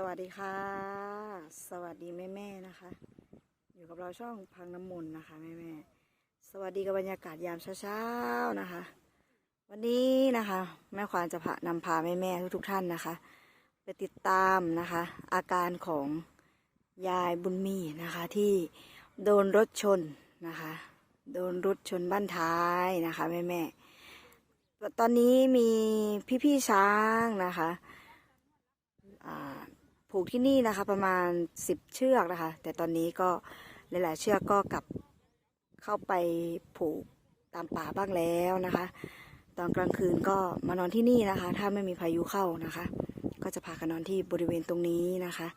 สวัสดีค่ะ สวัสดีแม่แม่ๆนะคะ อยู่กับเราช่องพังน้ำมนต์นะคะแม่แม่ๆสวัสดีกับบรรยากาศยามเช้าๆนะคะ วันนี้นะคะ แม่ควานจะพานำพาแม่แม่ๆทุกๆท่านนะคะ ไปติดตามนะคะ อาการของยายบุญมีนะคะที่โดนรถชนนะคะ โดนรถชนบ้านท้ายนะคะแม่แม่ๆตอนนี้มีพี่ๆช้างนะคะ ผูกที่นี่นะคะ ประมาณสิบเชือกนะคะ แต่ตอนนี้ก็หลาย ๆ เชือกก็กลับเข้าไปผูกตามป่าบ้างแล้วนะคะ ตอนกลางคืนก็มานอนที่นี่นะคะ ถ้าไม่มีพายุเข้านะคะ ก็จะพากันนอนที่บริเวณตรงนี้นะคะ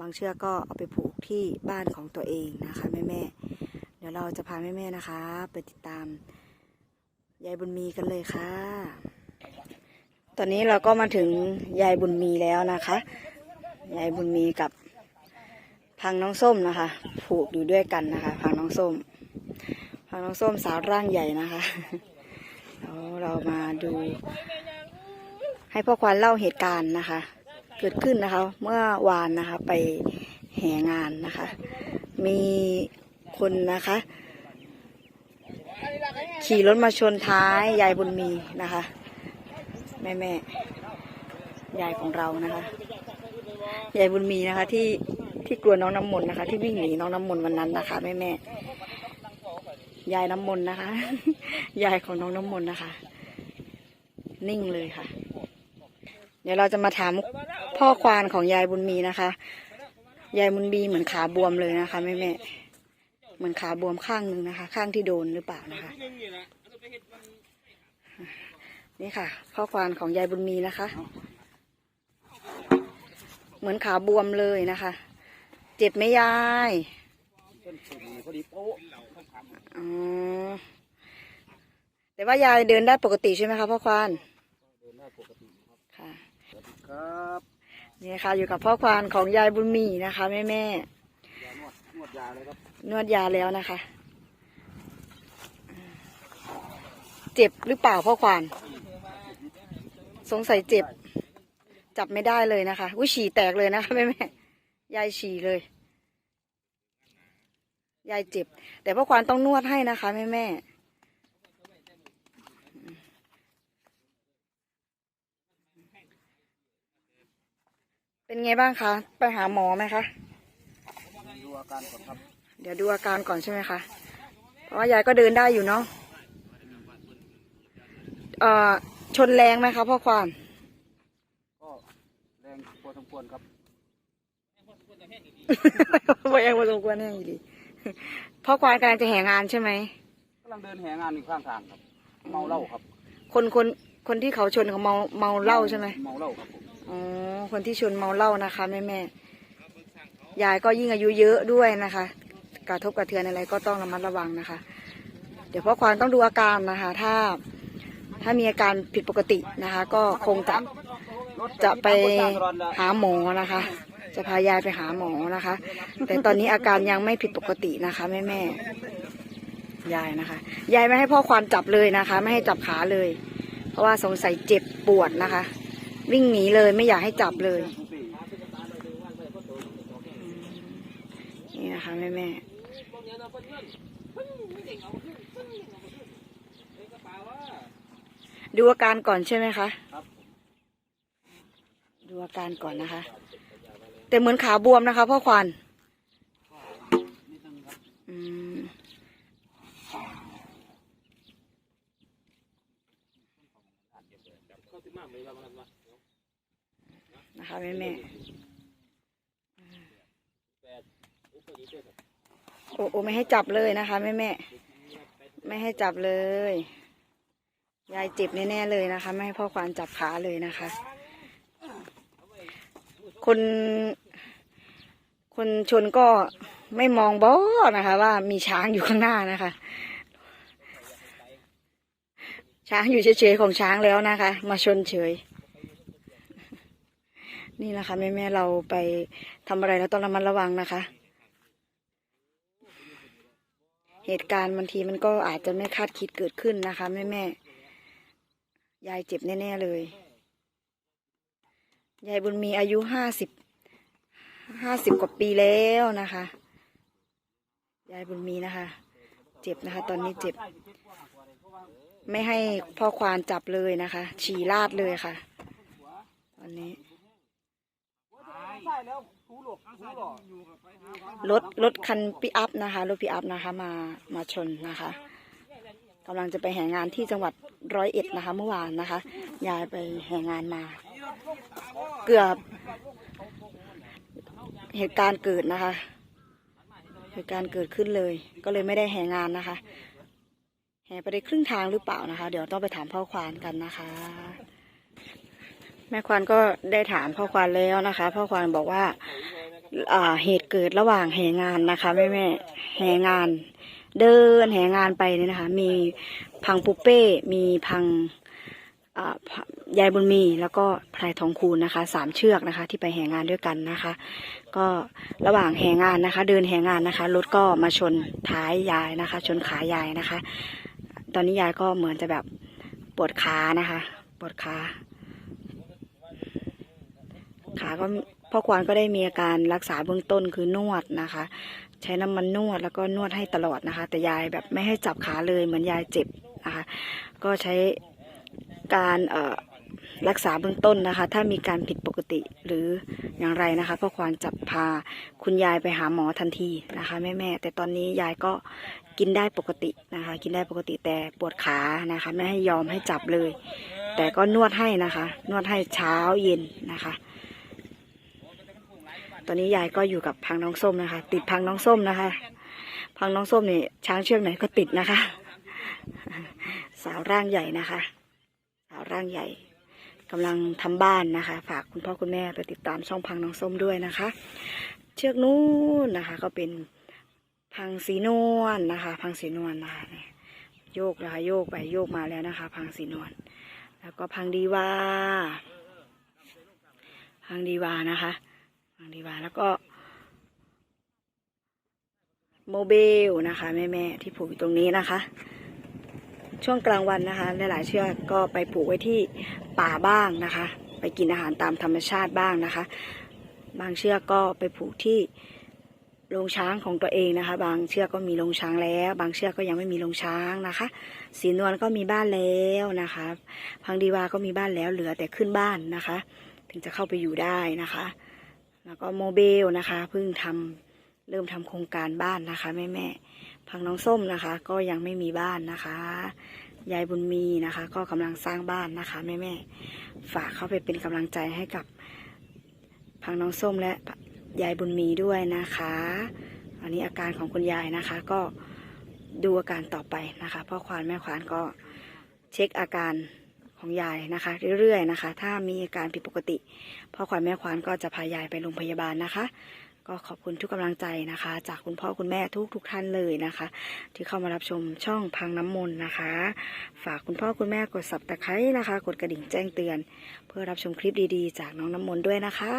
บางเชือกก็เอาไปผูกที่บ้านของตัวเองนะคะแม่แม่ๆเดี๋ยวเราจะพาแม่แม่ๆนะคะไปติดตามยายบุญมีกันเลยค่ะ ตอนนี้เราก็มาถึงยายบุญมีแล้วนะคะ ยายบุญมีกับพังน้องส้มนะคะ ผูกอยู่ด้วยกันนะคะ พังน้องส้ม พังน้องส้มสาวร่างใหญ่นะคะแล้วเรามาดู ให้พ่อควานเล่าเหตุการณ์นะคะ เกิดขึ้นนะคะ เมื่อวานนะคะไปแห่งานนะคะ มีคนนะคะ ขี่รถมาชนท้ายยายบุญมีนะคะ แม่แม่ยายของเรานะคะ ยายบุญมีนะคะ ที่ที่กลัวน้องน้ำมนต์นะคะ ที่วิ่งหนีน้องน้ำมนต์วันนั้นนะคะแม่แม่ยายน้ำมนต์นะคะ ยายของน้องน้ำมนต์นะคะ นิ่งเลยค่ะ เดี๋ยวเราจะมาถามพ่อควานของยายบุญมีนะคะ ยายบุญมีเหมือนขาบวมเลยนะคะแม่แม่เหมือนขาบวมข้างหนึ่งนะคะ ข้างที่โดนหรือเปล่านะคะนี่ค่ะข้อความของยายบุญมีนะคะ เหมือนขาบวมเลยนะคะ เจ็บไหมยายอ๋อแต่ว่ายายเดินได้ปกติใช่ไหมคะพ่อควานเดินได้ปกติครับค่ะครับนี่ค่ะอยู่กับพ่อควานของยายบุญมีนะคะแม่แม่นวดยาเลยครับนวดยาแล้วนะคะ เจ็บหรือเปล่าพ่อควาน สงสัยเจ็บ จับไม่ได้เลยนะคะอุ้ยฉี่แตกเลยนะคะแม่แม่ยายฉี่เลย ยายเจ็บ แต่พ่อควานต้องนวดให้นะคะแม่แม่เป็นไงบ้างคะ ไปหาหมอไหมคะ ดูอาการก่อนครับ เดี๋ยวดูอาการก่อนใช่ไหมคะ เพราะว่ายายก็เดินได้อยู่เนาะเอ่อชนแรงไหมคะพ่อควาน งพอสมควรครับบ่ยังบ่สมควรแน่อยู่ดีพ่อควานกำลังจะแห่งานใช่ไหมกำลังเดินแหงานอยู่ข้างทางครับ เมาเหล้าครับ คนคนคนที่เขาชนเขาเมาเมาเหล้าใช่ไหมเมาเหล้าครับผมอ๋อคนที่ชนเมาเหล้านะคะแม่แม่ยายก็ยิ่งอายุเยอะด้วยนะคะ กระทบกระเทือนอะไรก็ต้องระมัดระวังนะคะ เดี๋ยวพ่อควานต้องดูอาการนะคะ ถ้าถ้ามีอาการผิดปกตินะคะ ก็คงจะรถ จะไปหาหมอนะคะ จะพายายไปหาหมอนะคะ แต่ตอนนี้อาการยังไม่ผิดปกตินะคะแม่แม่ยายนะคะ ยายไม่ให้พ่อควานจับเลยนะคะ ไม่ให้จับขาเลย เพราะว่าสงสัยเจ็บปวดนะคะ วิ่งหนีเลยไม่อยากให้จับเลยนี่นะคะแม่แม่ดูอาการก่อนใช่ไหมคะ อาการก่อนนะคะ แต่เหมือนขาบวมนะคะพ่อควานนะคะแม่แม่โอ้โอ้ไม่ให้จับเลยนะคะแม่แม่ไม่ให้จับเลย ยายเจ็บแน่ๆเลยนะคะ ไม่ให้พ่อควานจับขาเลยนะคะ คน คนชนก็ไม่มองบอนะคะ ว่ามีช้างอยู่ข้างหน้านะคะ ช้างอยู่เฉยๆของช้างแล้วนะคะ มาชนเฉย นี่นะคะแม่แม่ๆเราไปทำอะไรเราต้องระมัดระวังนะคะ เหตุการณ์บางทีมันก็อาจจะไม่คาดคิดเกิดขึ้นนะคะแม่แม่ๆยายเจ็บแน่ ๆ เลย ยายบุญมีอายุห้าสิบห้าสิบกว่าปีแล้วนะคะ ยายบุญมีนะคะ เจ็บนะคะ ตอนนี้เจ็บ ไม่ให้พ่อควานจับเลยนะคะ ฉี่ลาดเลยค่ะ ตอนนี้ใช่แล้วรู้หลอกรู้หลอกรถรถคันปิอัพนะคะรถปิอัพนะคะ มามาชนนะคะกำลังจะไปแห่งานที่จังหวัดร้อยเอ็ดนะคะ เมื่อวานนะคะ ยายไปแห่งานมา เกือบเหตุการณ์เกิดนะคะ เหตุการณ์เกิดขึ้นเลย ก็เลยไม่ได้แห่งานนะคะ แห่ไปได้ครึ่งทางหรือเปล่านะคะ เดี๋ยวต้องไปถามพ่อควานกันนะคะ แม่ควานก็ได้ถามพ่อควานแล้วนะคะ พ่อควานบอกว่าเหตุเกิดระหว่างแห่งานนะคะแม่แม่แห่งาน เดินแห่งานไปเนี่ยนะคะ มีพังปุเป้ มีพัง ยายบุญมีแล้วก็พลายทองคูณนะคะสามเชือกนะคะ ที่ไปแห่งานด้วยกันนะคะ ก็ระหว่างแห่งานนะคะ เดินแห่งานนะคะรถก็มาชนท้ายยายนะคะ ชนขายายนะคะ ตอนนี้ยายก็เหมือนจะแบบปวดขานะคะปวดขาขาก็พ่อควานก็ได้มีอาการรักษาเบื้องต้นคือนวดนะคะ ใช้น้ำมันนวดแล้วก็นวดให้ตลอดนะคะ แต่ยายแบบไม่ให้จับขาเลยเหมือนยายเจ็บนะคะ ก็ใช้ การรักษาเบื้องต้นนะคะ ถ้ามีการผิดปกติหรืออย่างไรนะคะพ่อควานจับพาคุณยายไปหาหมอทันทีนะคะแม่แม่แต่ตอนนี้ยายก็กินได้ปกตินะคะ กินได้ปกติแต่ปวดขานะคะ ไม่ให้ยอมให้จับเลย แต่ก็นวดให้นะคะ นวดให้เช้าเย็นนะคะ ตอนนี้ยายก็อยู่กับพังน้องส้มนะคะ ติดพังน้องส้มนะคะ พังน้องส้มนี่ช้างเชือกไหนก็ติดนะคะ สาวร่างใหญ่นะคะาวร่างใหญ่กำลังทำบ้านนะคะ ฝากคุณพ่อคุณแม่ไปติดตามช่องพังน้องส้มด้วยนะคะ เชือกนู้นนะคะ ก็เป็นพังสีนวลนะคะ พังสีนวลนะคะโยกนะคะ โยกไปโยกมาแล้วนะคะ พังสีนวลแล้วก็พังดีวาพังดีวานะคะพังดีวาแล้วก็โมเบลนะคะแม่แม่ๆที่ผูกอยู่ตรงนี้นะคะ ช่วงกลางวันนะคะ หลายๆเชือกก็ไปผูกไว้ที่ป่าบ้างนะคะ ไปกินอาหารตามธรรมชาติบ้างนะคะ บางเชือกก็ไปผูกที่โรงช้างของตัวเองนะคะ บางเชือกก็มีโรงช้างแล้ว บางเชือกก็ยังไม่มีโรงช้างนะคะสีนวลก็มีบ้านแล้วนะคะ พังดีวาก็มีบ้านแล้วเหลือแต่ขึ้นบ้านนะคะ ถึงจะเข้าไปอยู่ได้นะคะ แล้วก็โมเบลนะคะเพิ่งทำ เริ่มทำโครงการบ้านนะคะแม่แม่พังน้องส้มนะคะ ก็ยังไม่มีบ้านนะคะยายบุญมีนะคะ ก็กำลังสร้างบ้านนะคะแม่แม่ฝากเข้าไปเป็นกำลังใจให้กับพังน้องส้มและยายบุญมีด้วยนะคะ อันนี้อาการของคุณยายนะคะ ก็ดูอาการต่อไปนะคะพ่อควานแม่ควานก็เช็คอาการของยายนะคะ เรื่อยๆนะคะ ถ้ามีอาการผิดปกติพ่อควานแม่ควานก็จะพายายไปโรงพยาบาลนะคะ ก็ขอบคุณทุกกำลังใจนะคะ จากคุณพ่อคุณแม่ทุกทุกท่านเลยนะคะ ที่เข้ามารับชมช่องพังน้ำมนต์นะคะ ฝากคุณพ่อคุณแม่กดสับตะไคร้นะคะ กดกระดิ่งแจ้งเตือน เพื่อรับชมคลิปดีๆ จากน้องน้ำมนต์ด้วยนะคะ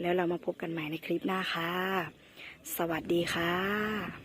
แล้วเรามาพบกันใหม่ในคลิปหน้าค่ะ สวัสดีค่ะ